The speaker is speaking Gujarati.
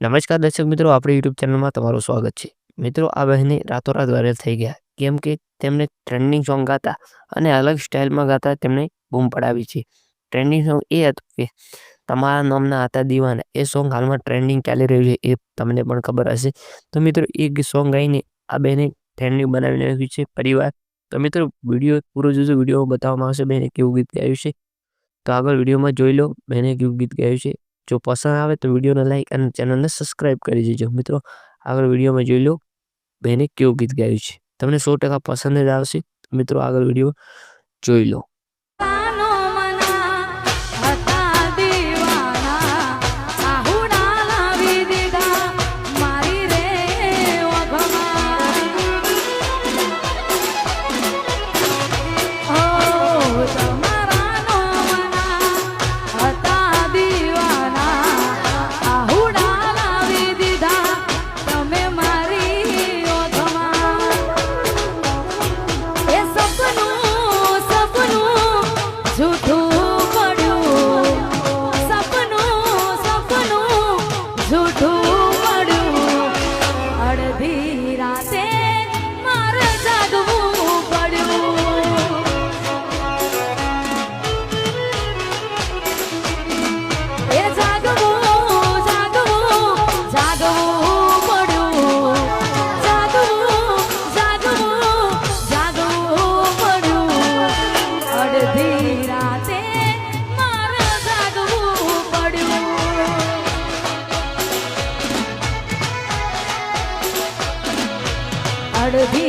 નમસ્કાર દર્શક મિત્રો, આપણી યુટ્યુબ ચેનલમાં તમારું સ્વાગત છે. મિત્રો, આ બહેને રાતોરાત વાયરલ થઈ ગયા, કેમ કે તેમને ટ્રેન્ડિંગ સોંગ ગાતા અને અલગ સ્ટાઇલમાં ગાતા તેમણે બૂમ પડાવી છે. ટ્રેન્ડિંગ સોંગ એ હતું કે, તમારા નામના હતા દીવાના, એ સોંગ હાલમાં ટ્રેન્ડિંગ ચાલી રહ્યું છે, એ તમને પણ ખબર હશે. તો મિત્રો એ સોંગ ગાઈને આ બહેને ટ્રેન્ડિંગ બનાવી નાખ્યું છે, પરિવાર. તો મિત્રો, વીડિયો, પૂરો જોજો વીડિયો બતાવવામાં આવશે બહેને કેવું ગીત ગાયું છે. તો આગળ વિડીયોમાં જોઈ લો, બહેને કેવું ગીત ગાયું છે. જો પસંદ આવે તો વિડીયોને લાઈક અને ચેનલને સબસ્ક્રાઈબ કરી દેજો. મિત્રો, આગળ વિડીયોમાં જોઈ લો બહેને કેવું ગીત ગાયું છે. તમને સો ટકા પસંદ જ આવશે. મિત્રો, આગળ વીડિયો જોઈ લો. везет ছাড়বি